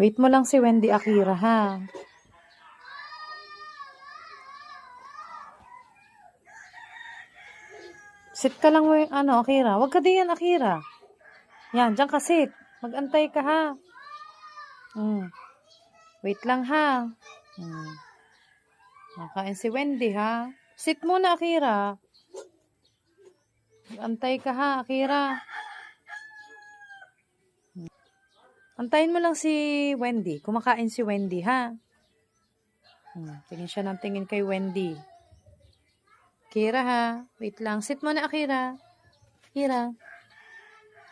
Wait mo lang si Wendy Akira, ha? Sit ka lang, we- ano, Akira. Huwag ka diyan, Akira. Yan, dyan ka sit. Mag-antay ka, ha? Mm. Wait lang, ha? Mm. Nakain si Wendy, ha? Sit muna, Akira. Antay ka, ha, Akira. Antayin mo lang si Wendy. Kumakain si Wendy, ha? Hmm, tingin siya ng tingin kay Wendy. Kira, ha? Wait lang. Sit muna, Akira. Kira.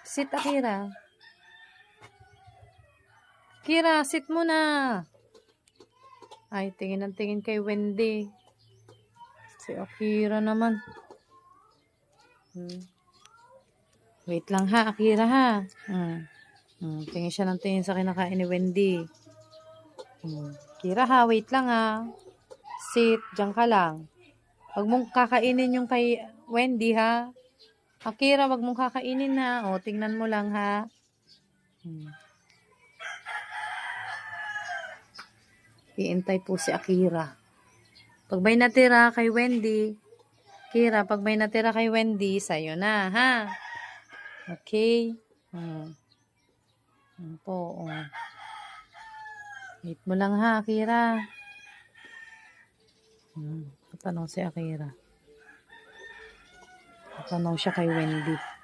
Sit, Akira. Kira, sit muna. Ay, tingin ng tingin kay Wendy. Si Akira naman. Hmm. Wait lang ha, Akira ha. Hmm. Hmm. Tingin siya ng tingin sa kinakain ni Wendy. Hmm. Kira ha, wait lang ha. Sit, dyan ka lang. Huwag mong kakainin yung kay Wendy ha. Akira, wag mong kakainin ha. O, tingnan mo lang ha. Hmm. Iintay po si Akira. Pag may natira kay Wendy, Kira, pag may natira kay Wendy, sa'yo na, ha? Okay? Hmm. Po, oh. Wait mo lang ha, Akira. Hmm. Tatanong si Akira. Tatanong siya kay Wendy.